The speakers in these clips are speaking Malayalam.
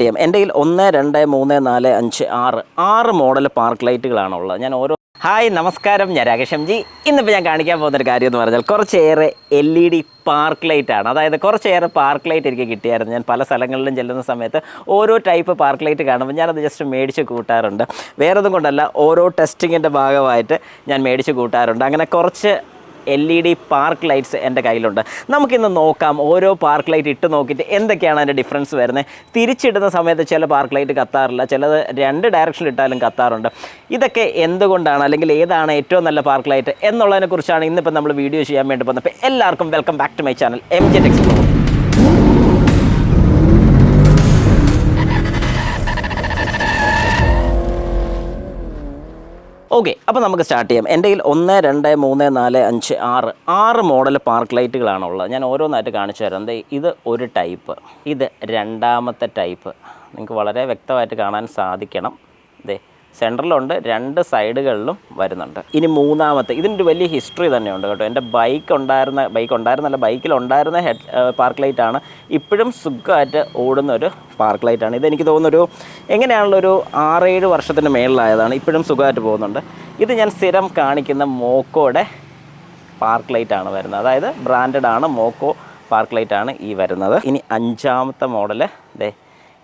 ചെയ്യാം എന്റെ കയ്യിൽ ഒന്ന് രണ്ട് മൂന്ന് നാല് അഞ്ച് ആറ് ആറ് മോഡൽ പാർക്ക് ലൈറ്റുകളാണുള്ളത്. ഞാൻ ഓരോ ഹായ് നമസ്കാരം. ഞാൻ രാകേഷം ജി. ഇന്നിപ്പോൾ ഞാൻ കാണിക്കാൻ പോകുന്ന ഒരു കാര്യം എന്ന് പറഞ്ഞാൽ കുറച്ചേറെ എൽ ഇ ഡി പാർക്ക് ലൈറ്റാണ്. അതായത് കുറച്ചേറെ പാർക്ക് ലൈറ്റ് എനിക്ക് കിട്ടിയായിരുന്നു. ഞാൻ പല സ്ഥലങ്ങളിലും ചെല്ലുന്ന സമയത്ത് ഓരോ ടൈപ്പ് പാർക്ക് ലൈറ്റ് കാണുമ്പോൾ ഞാനത് ജസ്റ്റ് മേടിച്ച് കൂട്ടാറുണ്ട്. വേറെ ഒന്നും കൊണ്ടല്ല ഓരോ ടെസ്റ്റിങ്ങിന്റെ ഭാഗമായിട്ട് ഞാൻ മേടിച്ച് കൂട്ടാറുണ്ട്. അങ്ങനെ കുറച്ച് L E D park lights എന്റെ കയ്യിലുണ്ട്. നമുക്കിന്ന് നോക്കാം ഓരോ പാർക്ക് ലൈറ്റ് ഇട്ട് നോക്കിയിട്ട് എന്തൊക്കെയാണ് അതിന്റെ ഡിഫറൻസ് വരുന്നത് തിരിച്ചിടുന്ന സമയത്ത് ചില പാർക്ക് ലൈറ്റ് കത്താറില്ല ചിലത് രണ്ട് ഡയറക്ഷനിൽ ഇട്ടാലും കത്താറുണ്ട്. ഇതൊക്കെ എന്തുകൊണ്ടാണ് അല്ലെങ്കിൽ ഏതാണ് ഏറ്റവും നല്ല പാർക്ക് ലൈറ്റ് എന്നുള്ളതിനെക്കുറിച്ചാണ് ഇന്നിപ്പോൾ നമ്മൾ വീഡിയോ ചെയ്യാൻ വേണ്ടി പോകുന്നത്. അപ്പോൾ എല്ലാവർക്കും welcome back to my channel M J explore okay അപ്പോൾ നമുക്ക് സ്റ്റാർട്ട് ചെയ്യാം. എന്റെ കയ്യിൽ ഒന്ന് രണ്ട് മൂന്ന് നാല് അഞ്ച് ആറ്. ആറ് മോഡൽ പാർക്ക് ലൈറ്റുകളാണുള്ളത്. ഞാൻ ഓരോന്നായിട്ട് കാണിച്ചു തരാം. ദേ ഇത് ഒരു ടൈപ്പ്. ഇത് രണ്ടാമത്തെ ടൈപ്പ്. നിങ്ങൾക്ക് വളരെ വ്യക്തമായിട്ട് കാണാൻ സാധിക്കണം. ദേ സെന്ററിലുണ്ട് രണ്ട് സൈഡുകളിലും വരുന്നുണ്ട്. ഇനി മൂന്നാമത്തെ ഇതിന്റെ വലിയ ഹിസ്റ്ററി തന്നെയുണ്ട് കേട്ടോ. എന്റെ ബൈക്ക് ഉണ്ടായിരുന്ന ബൈക്ക് ഉണ്ടായിരുന്നല്ല ബൈക്കിൽ ഉണ്ടായിരുന്ന ഹെഡ് പാർക്ക് ലൈറ്റാണ് ഇപ്പോഴും സുഖമായിട്ട് ഓടുന്ന ഒരു പാർക്ക് ലൈറ്റാണ് ഇതെനിക്ക് തോന്നുന്നൊരു എങ്ങനെയാണല്ലോ ഒരു ആറേഴ് വർഷത്തിന് മേളിലായതാണ്. ഇപ്പോഴും സുഖമായിട്ട് പോകുന്നുണ്ട്. ഇത് ഞാൻ സ്ഥിരം കാണിക്കുന്ന മോക്കോയുടെ പാർക്ക് ലൈറ്റാണ് വരുന്നത്. അതായത് ബ്രാൻഡഡ് ആണ് മോക്കോ പാർക്ക് ലൈറ്റാണ് ഈ വരുന്നത്. ഇനി അഞ്ചാമത്തെ മോഡൽ ദേ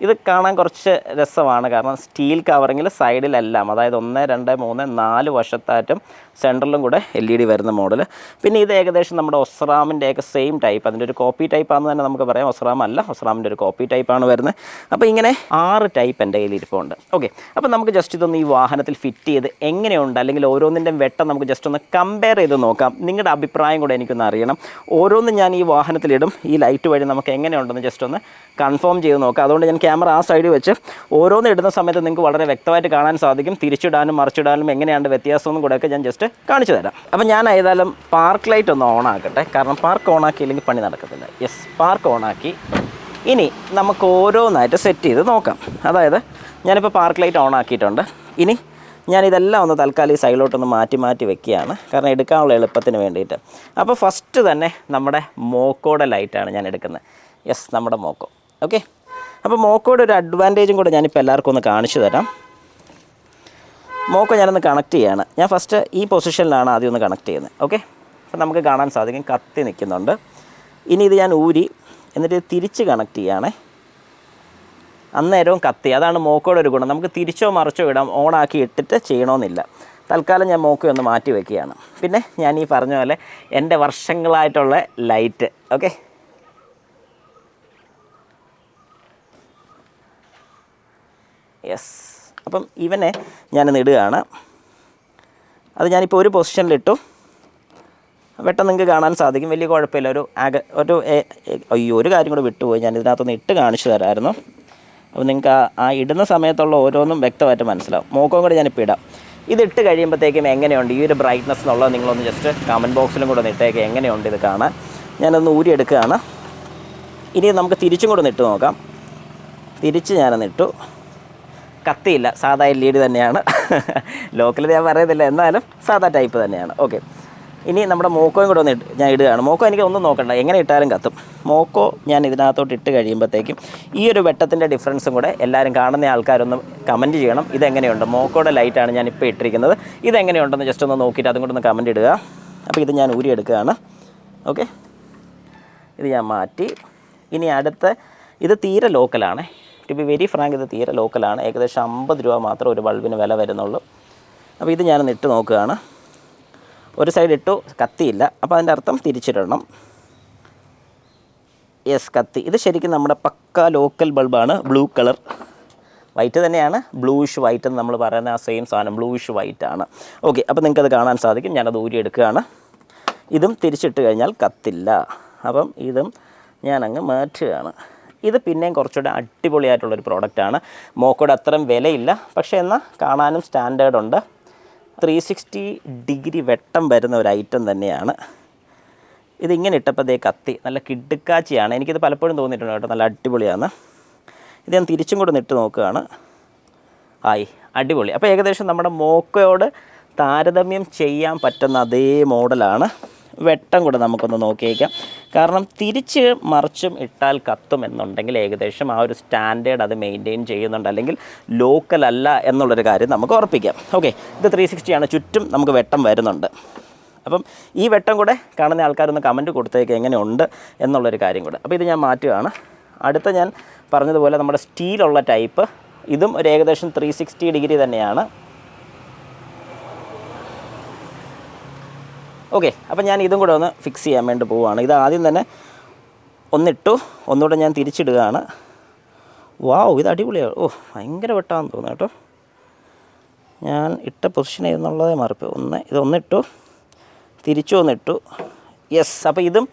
ഇത് കാണാൻ കുറച്ച് രസമാണ്. കാരണം സ്റ്റീൽ കവറിങ്ങിൽ സൈഡിലെല്ലാം അതായത് ഒന്ന് രണ്ട് മൂന്ന് നാല് വശത്തായിട്ടും സെന്ററിലും കൂടെ എൽ ഇ ഡി വരുന്ന മോഡൽ പിന്നെ ഇത് ഏകദേശം നമ്മുടെ ഒസ്രാമിന്റെ ഒക്കെ സെയിം ടൈപ്പ് അതിന്റെ ഒരു കോപ്പി ടൈപ്പാണെന്ന് തന്നെ നമുക്ക് പറയാം. ഒസ്രാം അല്ല ഒസ്രാമിന്റെ ഒരു കോപ്പി ടൈപ്പാണ് വരുന്നത്. അപ്പോൾ ഇങ്ങനെ ആറ് ടൈപ്പ് എന്റെ കയ്യിൽ ഇരിപ്പുണ്ട് ഓക്കെ അപ്പോൾ നമുക്ക് ജസ്റ്റ് ഇതൊന്ന് ഈ വാഹനത്തിൽ ഫിറ്റ് ചെയ്ത് എങ്ങനെയുണ്ട്? അല്ലെങ്കിൽ ഓരോന്നിന്റെയും വെട്ടം നമുക്ക് ജസ്റ്റ് ഒന്ന് കമ്പയർ ചെയ്ത് നോക്കാം. നിങ്ങളുടെ അഭിപ്രായം കൂടെ എനിക്കൊന്ന് അറിയണം. ഓരോന്നും ഞാൻ ഈ വാഹനത്തിലിടും. ഈ ലൈറ്റ് വഴി നമുക്ക് എങ്ങനെയുണ്ടെന്ന് ജസ്റ്റ് ഒന്ന് കൺഫേം ചെയ്ത് നോക്കാം. അതുകൊണ്ട് ഞാൻ ക്യാമറ ആ സൈഡിൽ വെച്ച് ഓരോന്ന് ഇടുന്ന സമയത്ത് നിങ്ങൾക്ക് വളരെ വ്യക്തമായിട്ട് കാണാൻ സാധിക്കും. തിരിച്ചിടാനും മറിച്ചിടാനും എങ്ങനെയാണ് വ്യത്യാസമെന്നും കൂടെയൊക്കെ ഞാൻ ജസ്റ്റ് കാണിച്ചു തരാം. അപ്പം ഞാൻ ഏതായാലും പാർക്ക് ലൈറ്റ് ഒന്ന് ഓൺ ആക്കട്ടെ. കാരണം പാർക്ക് ഓൺ ആക്കിയില്ലെങ്കിൽ പണി നടക്കത്തില്ല. യെസ് പാർക്ക് ഓൺ ആക്കി. ഇനി നമുക്ക് ഓരോന്നായിട്ട് സെറ്റ് ചെയ്ത് നോക്കാം. അതായത് ഞാനിപ്പോൾ പാർക്ക് ലൈറ്റ് ഓൺ ആക്കിയിട്ടുണ്ട്. ഇനി ഞാനിതെല്ലാം ഒന്ന് തൽക്കാലം ഈ സൈഡിലോട്ടൊന്ന് മാറ്റി മാറ്റി വെക്കുകയാണ്. കാരണം എടുക്കാനുള്ള എളുപ്പത്തിന് വേണ്ടിയിട്ട്. അപ്പോൾ ഫസ്റ്റ് തന്നെ നമ്മുടെ മോക്കോടെ ലൈറ്റാണ് ഞാൻ എടുക്കുന്നത്. യെസ് നമ്മുടെ മോക്കോ. ഓക്കെ അപ്പോൾ മോക്കോയുടെ ഒരു അഡ്വാന്റേജും കൂടെ ഞാനിപ്പോൾ എല്ലാവർക്കും ഒന്ന് കാണിച്ചു തരാം. മോക്കോ ഞാനൊന്ന് കണക്ട് ചെയ്യാണ്. ഞാൻ ഫസ്റ്റ് ഈ പൊസിഷനിലാണ് ആദ്യം ഒന്ന് കണക്ട് ചെയ്യുന്നത്. ഓക്കെ അപ്പോൾ നമുക്ക് കാണാൻ സാധിക്കും. കത്തി നിൽക്കുന്നുണ്ട്. ഇനി ഇത് ഞാൻ ഊരി എന്നിട്ട് തിരിച്ച് കണക്ട് ചെയ്യുകയാണേ അന്നേരവും കത്തി. അതാണ് മോക്കോയുടെ ഒരു ഗുണം. നമുക്ക് തിരിച്ചോ മറിച്ചോ ഇടാം. ഓണാക്കി ഇട്ടിട്ട് ചെയ്യണമെന്നില്ല തൽക്കാലം ഞാൻ മോക്കോ ഒന്ന് മാറ്റി വയ്ക്കുകയാണ് പിന്നെ ഞാൻ ഈ പറഞ്ഞ പോലെ എന്റെ വർഷങ്ങളായിട്ടുള്ള ലൈറ്റ് ഓക്കെ യെസ് അപ്പം ഇവനെ ഞാൻ ഇടുകയാണ്. അത് ഞാനിപ്പോൾ ഒരു പൊസിഷനിലിട്ടു വെട്ടം നിങ്ങൾക്ക് കാണാൻ സാധിക്കും. വലിയ കുഴപ്പമില്ല. ഒരു ആക ഒരു അയ്യോ ഒരു കാര്യം കൂടെ വിട്ടുപോയി. ഞാൻ ഇതിനകത്തൊന്ന് ഇട്ട് കാണിച്ചു തരായിരുന്നു. അപ്പോൾ നിങ്ങൾക്ക് ആ ആ ഇടുന്ന സമയത്തുള്ള ഓരോന്നും വ്യക്തമായിട്ട് മനസ്സിലാവും. മോക്കവും കൂടെ ഞാനിപ്പോൾ ഇടാം. ഇത് ഇട്ട് കഴിയുമ്പോഴത്തേക്കും എങ്ങനെയുണ്ട്? ഈ ഒരു ബ്രൈറ്റ്നസ് എന്നുള്ളത് നിങ്ങളൊന്ന് ജസ്റ്റ് കമന്റ് ബോക്സിലും കൂടെ ഇട്ടേക്ക്. എങ്ങനെയുണ്ട് ഇത് കാണാൻ? ഞാനൊന്ന് ഊരിയെടുക്കുകയാണ് ഇനി നമുക്ക് തിരിച്ചും കൂടെ ഒന്ന് ഇട്ട് നോക്കാം. തിരിച്ച് ഞാനൊന്ന് ഇട്ടു. കത്തിയില്ല. സാധാ എൽ ഇ ഡി തന്നെയാണ്. ലോക്കൽ ഞാൻ പറയുന്നില്ല എന്നാലും സാധാ ടൈപ്പ് തന്നെയാണ്. ഓക്കെ ഇനി നമ്മുടെ മോക്കോയും കൂടെ ഒന്ന് ഞാൻ ഇടുകയാണ്. മോക്കോ എനിക്ക് ഒന്നും നോക്കണ്ട. എങ്ങനെ ഇട്ടാലും കത്തും. മോക്കോ ഞാൻ ഇതിനകത്തോട്ട് ഇട്ട് കഴിയുമ്പോഴത്തേക്കും ഈ ഒരു വെട്ടത്തിന്റെ ഡിഫറൻസും കൂടെ എല്ലാവരും കാണുന്ന ആൾക്കാരൊന്ന് കമന്റ് ചെയ്യണം. ഇതെങ്ങനെയുണ്ട്? മോക്കോയുടെ ലൈറ്റാണ് ഞാൻ ഇപ്പോൾ ഇട്ടിരിക്കുന്നത്. ഇതെങ്ങനെയുണ്ടെന്ന് ജസ്റ്റ് ഒന്ന് നോക്കിയിട്ട് അതും കൂടെ ഒന്ന് കമന്റ് ഇടുക. അപ്പോൾ ഇത് ഞാൻ ഊരി എടുക്കുകയാണ്. ഓക്കെ ഇത് ഞാൻ മാറ്റി. ഇനി അടുത്ത ഇത് തീരെ ലോക്കലാണ് ടു ബി വെരി ഫ്രാങ്ക് ഇത് തീരെ ലോക്കലാണ്. ഏകദേശം അമ്പത് രൂപ മാത്രം ഒരു ബൾബിന് വില വരുന്നുള്ളൂ. അപ്പോൾ ഇത് ഞാനൊന്ന് ഇട്ട് നോക്കുകയാണ്. ഒരു സൈഡ് ഇട്ടു കത്തിയില്ല. അപ്പോൾ അതിന്റെ അർത്ഥം തിരിച്ചിടണം. യെസ് കത്തി. ഇത് ശരിക്കും നമ്മുടെ പക്ക ലോക്കൽ ബൾബാണ് ബ്ലൂ കളർ വൈറ്റ് തന്നെയാണ് ബ്ലൂഷ് വൈറ്റ് എന്ന് നമ്മൾ പറയുന്ന ആ സെയിം സാധനം ബ്ലൂഷ് വൈറ്റ് ആണ്. ഓക്കെ അപ്പോൾ നിങ്ങൾക്കത് കാണാൻ സാധിക്കും. ഞാനത് ഊരി എടുക്കുകയാണ്. ഇതും തിരിച്ചിട്ട് കഴിഞ്ഞാൽ കത്തില്ല. അപ്പം ഇതും ഞാനങ്ങ് മാറ്റുകയാണ്. ഇത് പിന്നെയും കുറച്ചുകൂടെ അടിപൊളിയായിട്ടുള്ളൊരു പ്രോഡക്റ്റാണ് മോക്കോയുടെ അത്രയും വിലയില്ല. പക്ഷേ എന്നാൽ കാണാനും സ്റ്റാൻഡേർഡ് ഉണ്ട്. ത്രീ സിക്സ്റ്റി ഡിഗ്രി വെട്ടം വരുന്ന ഒരു ഐറ്റം തന്നെയാണ്. ഇതിങ്ങനെ ഇട്ടപ്പോൾ കത്തി. നല്ല കിടുക്കാച്ചിയാണ്. എനിക്കിത് പലപ്പോഴും തോന്നിയിട്ടുണ്ട് കേട്ടോ. നല്ല അടിപൊളിയാണ്. ഇത് ഞാൻ തിരിച്ചും കൂടെ നിട്ട് നോക്കുകയാണ്. ആയി. അടിപൊളി. അപ്പോൾ ഏകദേശം നമ്മുടെ മോക്കോയോട് താരതമ്യം ചെയ്യാൻ പറ്റുന്ന അതേ മോഡലാണ് വെട്ടം കൂടെ നമുക്കൊന്ന് നോക്കിയേക്കാം. കാരണം തിരിച്ച് മറിച്ചും ഇട്ടാൽ കത്തും എന്നുണ്ടെങ്കിൽ ഏകദേശം ആ ഒരു സ്റ്റാൻഡേർഡ് അത് മെയിന്റെയിൻ ചെയ്യുന്നുണ്ട്. അല്ലെങ്കിൽ ലോക്കൽ അല്ല എന്നുള്ളൊരു കാര്യം നമുക്ക് ഉറപ്പിക്കാം. ഓക്കെ ഇത് ത്രീ സിക്സ്റ്റിയാണ് ചുറ്റും നമുക്ക് വെട്ടം വരുന്നുണ്ട്. അപ്പം ഈ വെട്ടം കൂടെ കാണുന്ന ആൾക്കാരൊന്ന് കമന്റ് കൊടുത്തേക്ക് എങ്ങനെയുണ്ട് എന്നുള്ളൊരു കാര്യം കൂടെ. അപ്പോൾ ഇത് ഞാൻ മാറ്റുകയാണ്. അടുത്ത ഞാൻ പറഞ്ഞതുപോലെ നമ്മുടെ സ്റ്റീലുള്ള ടൈപ്പ് ഇതും ഒരു ഏകദേശം ത്രീ സിക്സ്റ്റി ഡിഗ്രി തന്നെയാണ്. ഓക്കെ അപ്പം ഞാൻ ഇതും കൂടെ ഒന്ന് ഫിക്സ് ചെയ്യാൻ വേണ്ടി പോവുകയാണ്. ഇത് ആദ്യം തന്നെ ഒന്നിട്ടു ഒന്നുകൂടെ ഞാൻ തിരിച്ചിടുകയാണ്. വാവ് ഇത് അടിപൊളിയാണ് ഓ ഭയങ്കര വെട്ടാന്ന് തോന്നുന്നു കേട്ടോ. ഞാൻ ഇട്ട പൊസിഷൻ എന്നുള്ളതേ മറിപ്പ്. ഒന്ന് ഇത് ഒന്നിട്ടു തിരിച്ചു ഒന്നിട്ടു. യെസ് അപ്പോൾ ഇതും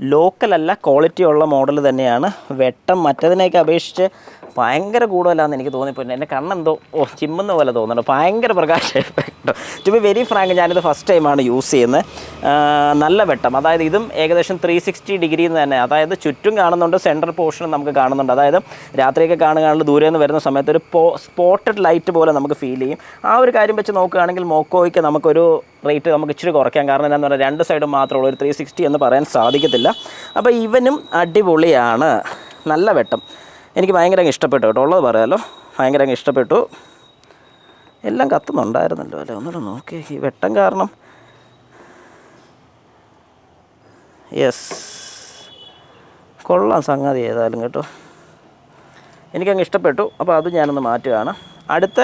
ലോക്കലല്ല ക്വാളിറ്റി ഉള്ള മോഡൽ തന്നെയാണ്. വെട്ടം മറ്റതിനെയൊക്കെ അപേക്ഷിച്ച് ഭയങ്കര കൂടുതലാണെന്ന് എനിക്ക് തോന്നിപ്പോയി എന്റെ കണ്ണെന്തോ ഓ ചിമ്മുന്ന പോലെ തോന്നുന്നുണ്ട്. ഭയങ്കര പ്രകാശ effect to be very frank ഞാനിത് ഫസ്റ്റ് ടൈമാണ് യൂസ് ചെയ്യുന്നത്. നല്ല വെട്ടം. അതായത് ഇതും ഏകദേശം ത്രീ സിക്സ്റ്റി ഡിഗ്രി തന്നെ. അതായത് ചുറ്റും കാണുന്നുണ്ട് സെൻട്രൽ പോർഷനും നമുക്ക് കാണുന്നുണ്ട്. അതായത് രാത്രിയൊക്കെ കാണുകയാണെങ്കിൽ ദൂരെ നിന്ന് വരുന്ന സമയത്ത് ഒരു പോ സ്പോട്ടഡ് ലൈറ്റ് പോലെ നമുക്ക് ഫീൽ ചെയ്യും. ആ ഒരു കാര്യം വെച്ച് നോക്കുകയാണെങ്കിൽ മോക്കോയ്ക്ക് നമുക്കൊരു റേറ്റ് നമുക്ക് ഇച്ചിരി കുറയ്ക്കാം. കാരണം എന്താണെന്ന് പറഞ്ഞാൽ രണ്ട് സൈഡും മാത്രമുള്ള ഒരു ത്രീ സിക്സ്റ്റി എന്ന് പറയാൻ സാധിക്കത്തില്ല. അപ്പോൾ ഇവനും അടിപൊളിയാണ്. നല്ല വെട്ടം. എനിക്ക് ഭയങ്കര അങ്ങ് ഇഷ്ടപ്പെട്ടു കേട്ടോ. ഉള്ളത് പറയാമല്ലോ ഭയങ്കര അങ്ങ് ഇഷ്ടപ്പെട്ടു. എല്ലാം കത്തുന്നുണ്ടായിരുന്നല്ലോ അല്ലേ? ഒന്നുകൂടെ നോക്കി ഈ വെട്ടം കാരണം. യെസ് കൊള്ളാം സംഗതി ഏതായാലും കേട്ടോ. എനിക്കങ്ങ് ഇഷ്ടപ്പെട്ടു. അപ്പോൾ അത് ഞാനൊന്ന് മാറ്റുകയാണ്. അടുത്ത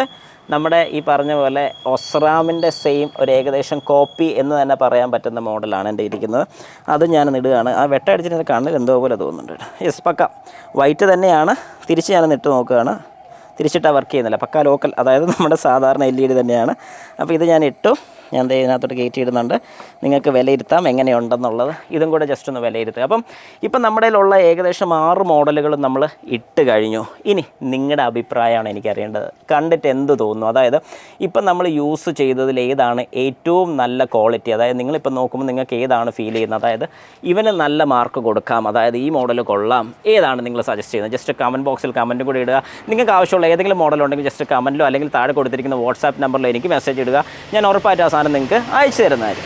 നമ്മുടെ ഈ പറഞ്ഞ പോലെ ഒസ്രാമിന്റെ സെയിം ഒരു ഏകദേശം കോപ്പി എന്ന് തന്നെ പറയാൻ പറ്റുന്ന മോഡലാണ് എന്റെ ഇരിക്കുന്നത്. അത് ഞാൻ ഇടുകയാണ്. ആ വെട്ടടിച്ചിട്ട് കണ്ണിൽ എന്തോ പോലെ തോന്നുന്നുണ്ട് യെസ് പക്ക. വൈറ്റ് തന്നെയാണ്. തിരിച്ച് ഞാൻ ഇട്ട് നോക്കുകയാണ്. തിരിച്ചിട്ടാണ് വർക്ക് ചെയ്യുന്നില്ല. പക്ക ലോക്കൽ അതായത് നമ്മുടെ സാധാരണ എൽ ഇ ഡി തന്നെയാണ്. അപ്പോൾ ഇത് ഞാൻ ഇട്ടു. ഞാൻ ഇതിനകത്തോട്ട് കയറ്റി ഇടുന്നുണ്ട് നിങ്ങൾക്ക് വിലയിരുത്താം എങ്ങനെയുണ്ടെന്നുള്ളത്. ഇതും കൂടെ ജസ്റ്റ് ഒന്ന് വിലയിരുത്തുക. അപ്പം ഇപ്പം നമ്മുടെ ഉള്ള ഏകദേശം ആറ് മോഡലുകൾ നമ്മൾ ഇട്ട് കഴിഞ്ഞു. ഇനി നിങ്ങളുടെ അഭിപ്രായമാണ് എനിക്കറിയേണ്ടത്. കണ്ടിട്ട് എന്ത് തോന്നുന്നു? അതായത് ഇപ്പം നമ്മൾ യൂസ് ചെയ്തതിൽ ഏതാണ് ഏറ്റവും നല്ല ക്വാളിറ്റി അതായത് നിങ്ങളിപ്പോൾ നോക്കുമ്പോൾ നിങ്ങൾക്ക് ഏതാണ് ഫീൽ ചെയ്യുന്നത്? അതായത് ഇവന് നല്ല മാർക്ക് കൊടുക്കാം. അതായത് ഈ മോഡൽ കൊള്ളാം. ഏതാണ് നിങ്ങൾ സജസ്റ്റ് ചെയ്യുന്നത്? ജസ്റ്റ് കമന്റ് ബോക്സിൽ കമന്റ് കൂടി ഇടുക. നിങ്ങൾക്ക് ആവശ്യമുള്ള ഏതെങ്കിലും മോഡൽ ഉണ്ടെങ്കിൽ ജസ്റ്റ് കമന്റിലോ അല്ലെങ്കിൽ താഴെ കൊടുത്തിരിക്കുന്ന വാട്സാപ്പ് നമ്പറിലോ എനിക്ക് മെസ്സേജ് ഇടുക. ഞാൻ ഉറപ്പായിട്ട് സാധനം നിങ്ങൾക്ക് അയച്ചു തരുന്നതായിരിക്കും.